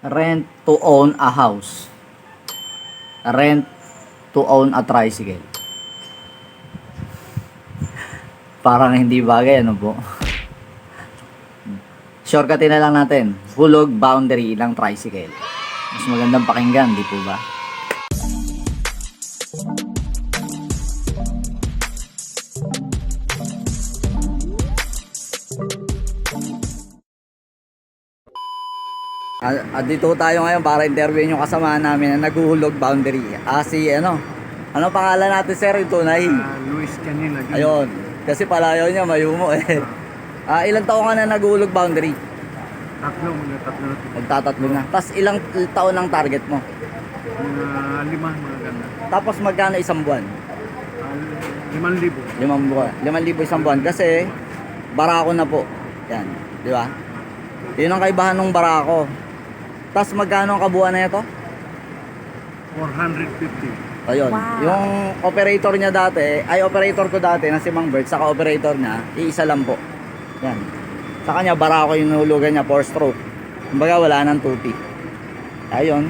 Rent to own a house. Rent to own a tricycle. Parang hindi bagay, ano po? Shortcutin na lang natin. Hulog boundary ng tricycle. Mas magandang pakinggan, di po ba? Ah, ah, dito tayo ngayon para interviewin yung kasama namin na naghuhulog boundary. Ah, si ano? Ano pangalan natin sir? Yung tunay. Ah, Luis Canela. Ayun. Kasi palayaw niya, mayumo eh. Ah, ilang taon ka na naghuhulog boundary? Tatlo, mga tatlo na. Magtatatlo na. Tapos ilang taon ang target mo? Mga lima, mga ganda. Tapos magkano isang buwan? Ah, limang libo. Limang buwan. Limang libo isang buwan. Kasi, barako na po. Yan. Di ba? Yun ang kaibahan ng barako. Tapos magkano ang kabuuan na ito? 450. Ayun. Yung operator niya dati, ay operator ko dati na si Mang Bert, saka operator niya, iisa lang po. Yan. Sa kanya, barako yung nahulugan niya, 4 stroke. Kumbaga, wala nang 2P. Ayun.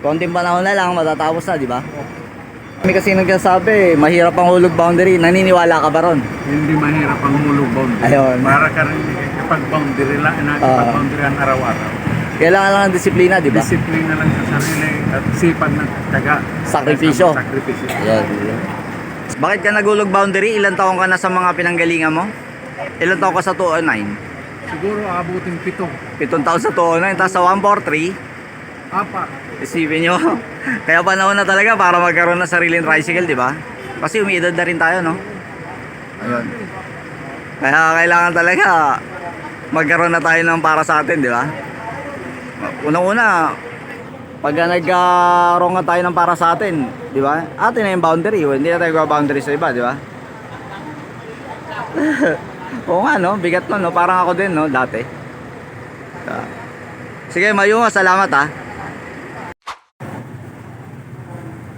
Konting panahon na lang, matatapos na, di ba? Kami kasi nagsasabi, mahirap ang hulog boundary. Naniniwala ka ba ron? Hindi mahirap ang hulog boundary. Ayun. Para ka rin kapag boundary lang, na, Ah. kapag boundary ang araw-araw. Kailangan lang ng disiplina, di ba? Disiplina lang sa sarili at sipag ng taga. Sakripisyo. Sakripisyo. Ayun. Bakit ka nagulog boundary? Ilan taong ka na sa mga pinanggalingan mo? Ilan taong ka sa 209? Siguro abutin pito. 7 taon sa 209, tapos sa 143, Apat. isipin nyo. Kaya panahon na talaga para magkaroon ng sariling tricycle, di ba? Kasi umiidad na rin tayo, no? Ayun. Kaya kailangan talaga magkaroon na tayo ng para sa atin, di ba? Unang-una, pag nagkaroon nga tayo ng para sa atin, di ba? Atin na yung boundary, hindi na tayo boundary sa iba, di ba? Oo nga, no? Bigat no, no? Parang ako din, no? Dati. Ah. Sige, Mayo, salamat ha.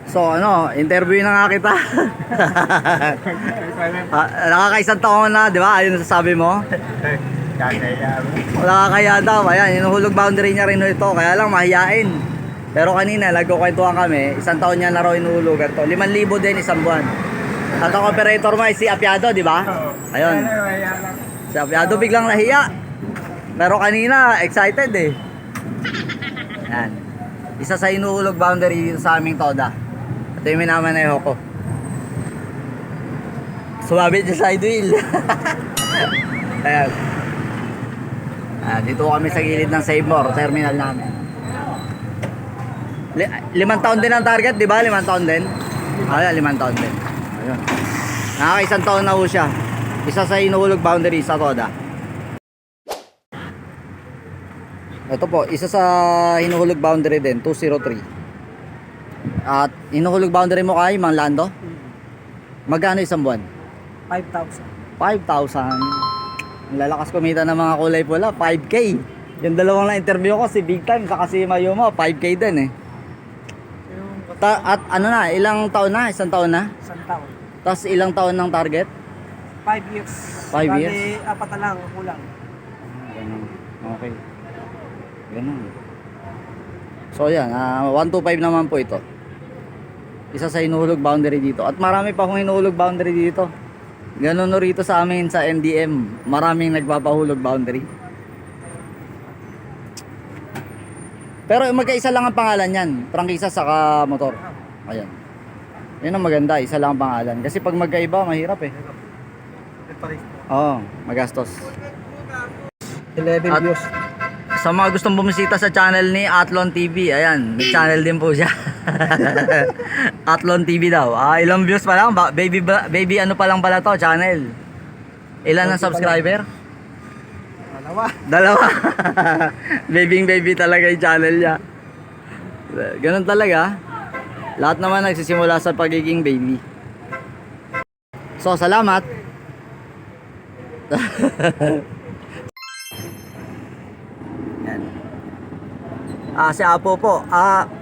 So ano, interview na nga kita. ah, nakakaisang taon na, di ba? Ayun sasabi mo. Kakaya. Nakakaya daw. Ayan, inuhulog boundary niya rin ito. Kaya lang, mahiyain. Pero kanina, nagkukwentuhan kami. Isang taon niya na raw inuhulugan to. 5,000 din isang buwan. At ang operator mo ay si Apiado, di ba? Ayun. Si Apiado biglang nahiya. Pero kanina, excited eh. Yan. Isa sa inuhulog boundary dito sa aming Toda. Ito yung minamaneho ko. Sumabit sa side wheel. Ayan. Ah, dito kami sa gilid ng Save More, terminal namin. Li- limang taon din ang target, di ba? Limang taon din. Ayan, limang taon din. Ayun. Nakakaisang taon na ho siya. Isa sa inuhulog boundary sa Toda. Ito po, isa sa hinuhulog boundary din, 203. At hinuhulog boundary mo kay Mang Lando? Magkano isang buwan? 5,000. 5,000. Lalakas kumita ng mga kulay pula, 5K. Yung dalawang na-interview ko, si Big Time, saka si Mayuma, 5K din eh. Ta- at ano na, ilang taon na? Isang taon na? isang taon. Tapos ilang taon ng target? 5 years. Five Bali, years? apat na lang, kulang. Ganun. Okay. Ganun. So yan, ah, 125 naman po ito. Isa sa hinuhulog boundary dito. At marami pa akong hinuhulog boundary dito. Ganun no rito sa amin sa NDM. Maraming nagpapahulog boundary. Pero magkaisa lang ang pangalan yan. Prangkisa saka motor. Ayan. Yun ang maganda. Isa lang ang pangalan. Kasi pag magkaiba, mahirap eh. Oo, magastos. 11 At- views. Sa mga gustong bumisita sa channel ni Atlon TV, ayan, may channel din po siya. Atlon TV daw. Ah, ilang views pa lang? Ba- baby, ba- baby ano pa lang pala to, channel? Ilan ang subscriber? Dalawa. Dalawa. Babying baby talaga yung channel niya. Ganun talaga. Lahat naman nagsisimula sa pagiging baby. So, salamat. Yan. Ah, si Apo po. Ah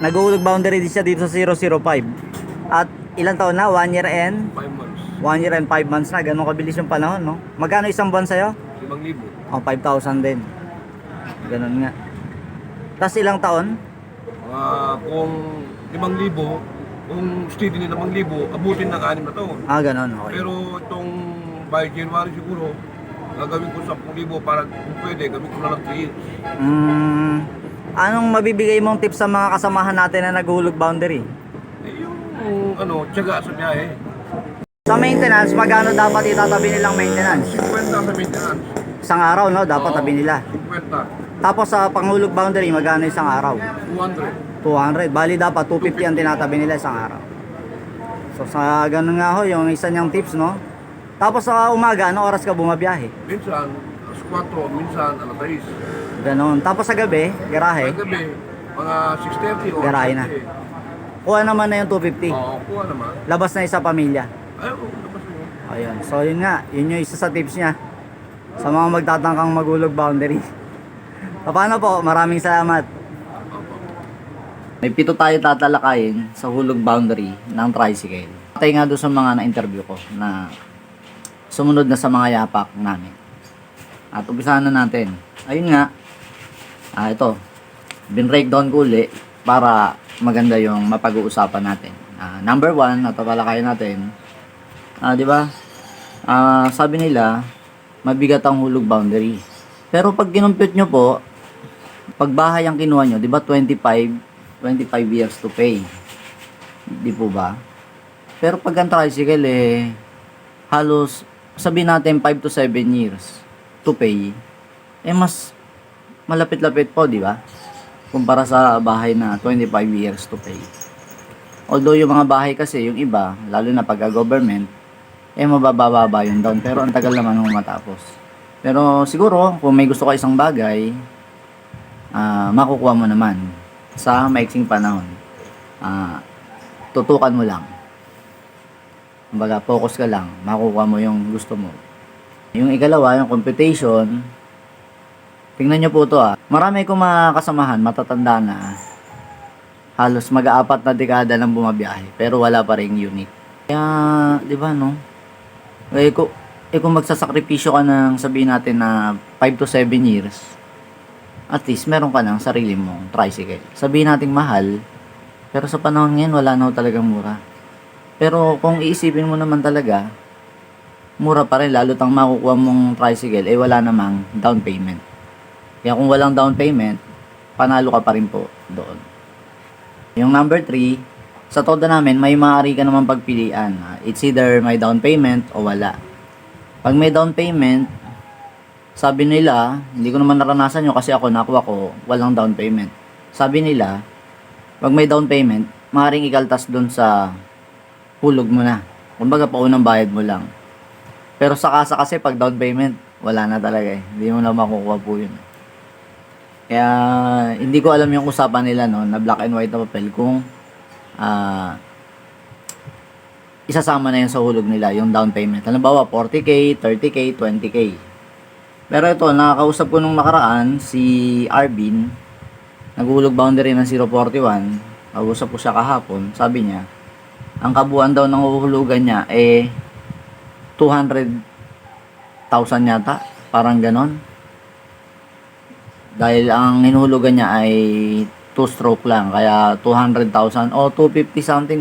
nag-uulog boundary din siya dito sa 005. At ilang taon na? 1 year and? 5 months. 1 year and 5 months na. Ganun kabilis yung panahon, no? Magkano isang buwan sa'yo? 5,000. Oh, 5,000 din. Ganun nga. Tas ilang taon? Mga kung 5,000, kung steady ni 5,000, abutin ng 6 na taon. Ah, ganon. Okay. Pero itong by January siguro, gagawin ko 10,000 para kung pwede, gawin ko na lang 3 years. Mm, anong mabibigay mong tips sa mga kasamahan natin na naghulog boundary? Eh yung ano, tiyaga sa biyahe. Sa maintenance, magkano dapat itatabi nilang maintenance? 50 sa maintenance. Isang araw, no? Dapat Oo. tabi nila. 50, Tapos sa panghulog boundary, magkano isang araw? 200. 200. Bali dapat 250 ang tinatabi nila isang araw. So sa ganun nga ho, yung isa niyang tips, no? Tapos sa umaga, ano oras ka bumabiyahe? Minsan, alas 4, minsan alas 6. Ganon. Tapos sa gabi, garahe, Sa gabi, mga 6.30 o Garahe na. 7:30. kuha naman na yung 250. Oo, kuha naman. Labas na isa pamilya. Ay, oo, labas mo. Ayun. So yun nga, yun yung isa sa tips niya. Sa mga magtatangkang magulog boundary. Paano po? Maraming salamat. May pito tayo tatalakayin sa hulog boundary ng tricycle. Patay nga doon sa mga na-interview ko na sumunod na sa mga yapak namin. At umpisahan na natin. Ayun nga, ah, ito, binbreakdown ko uli para maganda yung mapag-uusapan natin. Ah, number one, na tatalakayin natin, ah, di ba? Ah, sabi nila, mabigat ang hulog boundary. Pero pag kinumpute nyo po, pag bahay ang kinuha nyo, di ba 25, 25 years to pay. Di po ba? Pero pag ang tricycle eh, halos, sabihin natin 5 to 7 years to pay, eh mas malapit-lapit po, di ba? Kumpara sa bahay na 25 years to pay. Although yung mga bahay kasi, yung iba, lalo na pagka government, eh mabababa yung down. Pero ang tagal naman nung matapos. Pero siguro, kung may gusto ka isang bagay, ah makukuha mo naman sa maiksing panahon. Ah, tutukan mo lang. Kumbaga, focus ka lang. Makukuha mo yung gusto mo. Yung ikalawa, yung computation. Tingnan nyo po to ah. Marami kong mga kasamahan, matatanda na. Halos mag-aapat na dekada nang bumabiyahe. Pero wala pa rin unit. Kaya, di ba no? Eh, kung, eh, kung magsasakripisyo ka ng sabihin natin na 5 to 7 years, at least meron ka ng sarili mong tricycle. Sabihin natin mahal, pero sa panahon ngayon wala na talagang mura. Pero kung iisipin mo naman talaga, mura pa rin lalo tang makukuha mong tricycle eh wala namang down payment. Kaya kung walang down payment, panalo ka pa rin po doon. Yung number 3, sa toda namin may maaari ka naman pagpilian. It's either may down payment o wala. Pag may down payment, sabi nila, hindi ko naman naranasan yun kasi ako nakuha ko, walang down payment. Sabi nila, pag may down payment, maaaring ikaltas doon sa hulog mo na. Kumbaga, paunang bayad mo lang. Pero sa kasa kasi, pag down payment, wala na talaga eh. Hindi mo na makukuha po yun. Kaya, hindi ko alam yung usapan nila no, na black and white na papel kung ah isasama na yun sa hulog nila, yung down payment. Halimbawa, 40k, 30k, 20k. Pero ito, nakakausap ko nung nakaraan, si Arvin, naghulog boundary ng 041, kausap ko siya kahapon, sabi niya, ang kabuuan daw ng uhulugan niya, eh, 200,000 yata, parang ganon. Dahil ang hinuhulugan niya ay 2 stroke lang, kaya 200,000 o 250 something.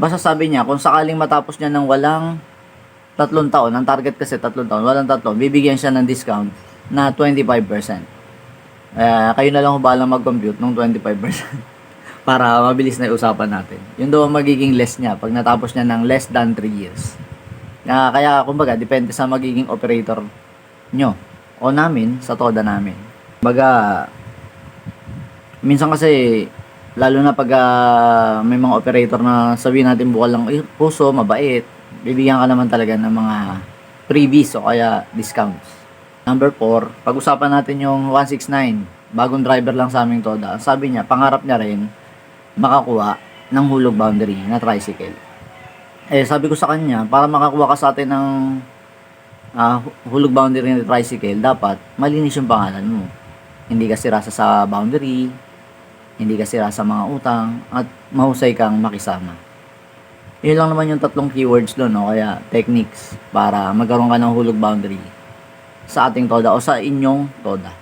Basta sabi niya, kung sakaling matapos niya ng walang tatlong taon, ang target kasi tatlong taon, walang tatlong, bibigyan siya ng discount na 25%. Eh, kayo na lang kung balang mag-compute ng 25% para mabilis na usapan natin. Yun daw magiging less niya pag natapos niya ng less than 3 years. Ah, kaya kumbaga, depende sa magiging operator nyo o namin sa toda namin. Kumbaga, minsan kasi lalo na pag ah, may mga operator na sabihin natin bukal lang "Eh, puso, mabait, bibigyan ka naman talaga ng mga freebies o kaya discounts. Number 4, pag-usapan natin yung 169, bagong driver lang sa aming Toda. Sabi niya, pangarap niya rin makakuha ng hulog boundary na tricycle. Eh, sabi ko sa kanya, para makakuha ka sa atin ng ah, hulog boundary na tricycle, dapat malinis yung pangalan mo. Hindi ka sirasa sa boundary, hindi ka sira sa mga utang, at mahusay kang makisama. Yun lang naman yung tatlong keywords doon, no? kaya techniques para magkaroon ka ng hulog boundary sa ating toda o sa inyong toda.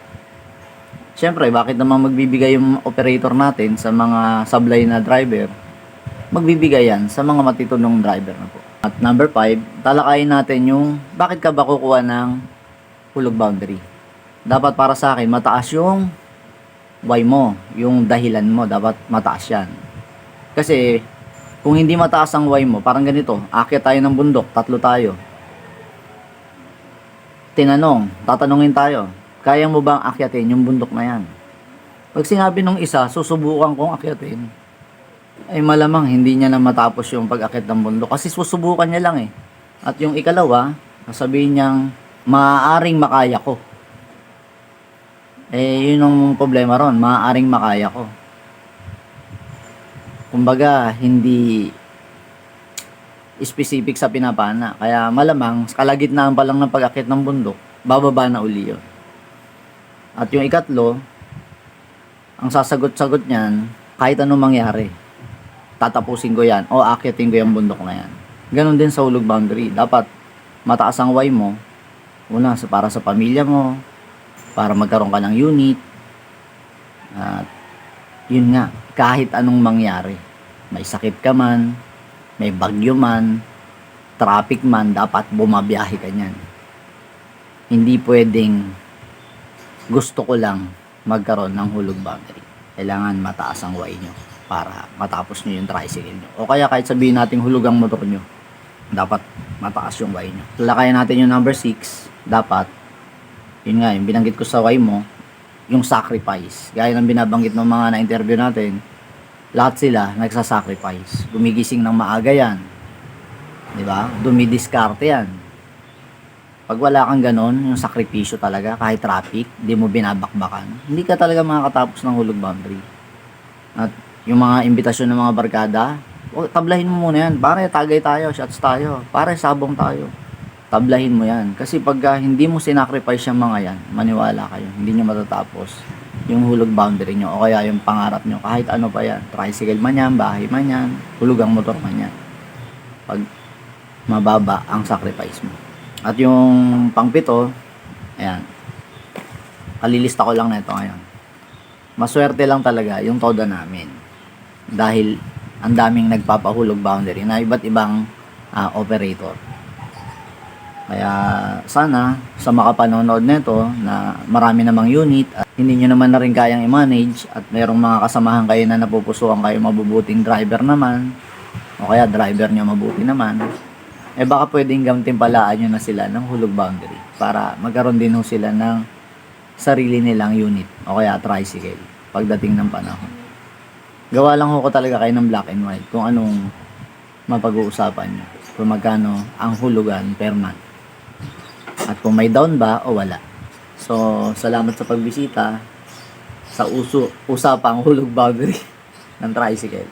Siyempre, bakit naman magbibigay yung operator natin sa mga sablay na driver? Magbibigay yan sa mga matitunong driver na po. At number 5, talakayin natin yung bakit ka ba kukuha ng hulog boundary. Dapat para sa akin, mataas yung why mo, yung dahilan mo, dapat mataas yan. Kasi, kung hindi mataas ang why mo, parang ganito, akit tayo ng bundok, tatlo tayo. Tinanong, tatanungin tayo, kaya mo bang akyatin yung bundok na yan? Pag sinabi nung isa, susubukan kong akyatin, ay malamang hindi niya na matapos yung pag-akit ng bundok kasi susubukan niya lang eh. At yung ikalawa, sasabihin niyang maaaring makaya ko. Eh, yun ang problema ron, maaaring makaya ko. Kumbaga, hindi specific sa pinapana. Kaya malamang, kalagitnaan pa lang ng pag-akit ng bundok, bababa na uli yun. At yung ikatlo, ang sasagot-sagot niyan, kahit anong mangyari, tatapusin ko yan o akyatin ko yung bundok na yan. Ganon din sa hulog boundary. Dapat mataas ang why mo. Una, para sa pamilya mo, para magkaroon ka ng unit. At yun nga, kahit anong mangyari, may sakit ka man, may bagyo man, traffic man, dapat bumabiyahe ka niyan. Hindi pwedeng gusto ko lang magkaroon ng hulog boundary. Kailangan mataas ang why nyo para matapos nyo yung tricycle nyo. O kaya kahit sabihin natin hulog ang motor nyo, dapat mataas yung why nyo. Lakayan natin yung number 6, dapat, yun nga, yung binanggit ko sa why mo, yung sacrifice. Gaya ng binabanggit ng mga na-interview natin, lahat sila nagsasacrifice. Gumigising ng maaga yan. Di ba? Dumidiskarte yan. Pag wala kang ganon, yung sakripisyo talaga, kahit traffic, di mo binabakbakan, hindi ka talaga makakatapos ng hulog boundary. At yung mga imbitasyon ng mga barkada, o, tablahin mo muna yan. Pare, tagay tayo, shots tayo. Pare, sabong tayo. Tablahin mo yan. Kasi pagka hindi mo sinacrifice yung mga yan, maniwala kayo, hindi nyo matatapos yung hulog boundary nyo o kaya yung pangarap nyo. Kahit ano pa yan. Tricycle man yan, bahay man yan, hulog ang motor man yan. Pag mababa ang sacrifice mo. At yung pangpito, ayan, kalilista ko lang na ito ngayon. Maswerte lang talaga yung toda namin. Dahil ang daming nagpapahulog boundary na iba't ibang ah, operator. Kaya sana sa makapanonood nito na marami namang unit at hindi nyo naman na rin kayang i-manage at mayroong mga kasamahan kayo na napupusuan kayo mabubuting driver naman o kaya driver nyo mabuti naman eh baka pwedeng gantimpalaan nyo na sila ng hulog boundary para magkaroon din ho sila ng sarili nilang unit o kaya tricycle pagdating ng panahon. Gawa lang ko talaga kayo ng black and white kung anong mapag-uusapan nyo. Kung magkano ang hulugan per month. At kung may down ba o wala. So, salamat sa pagbisita sa uso, usapang hulog boundary ng tricycle.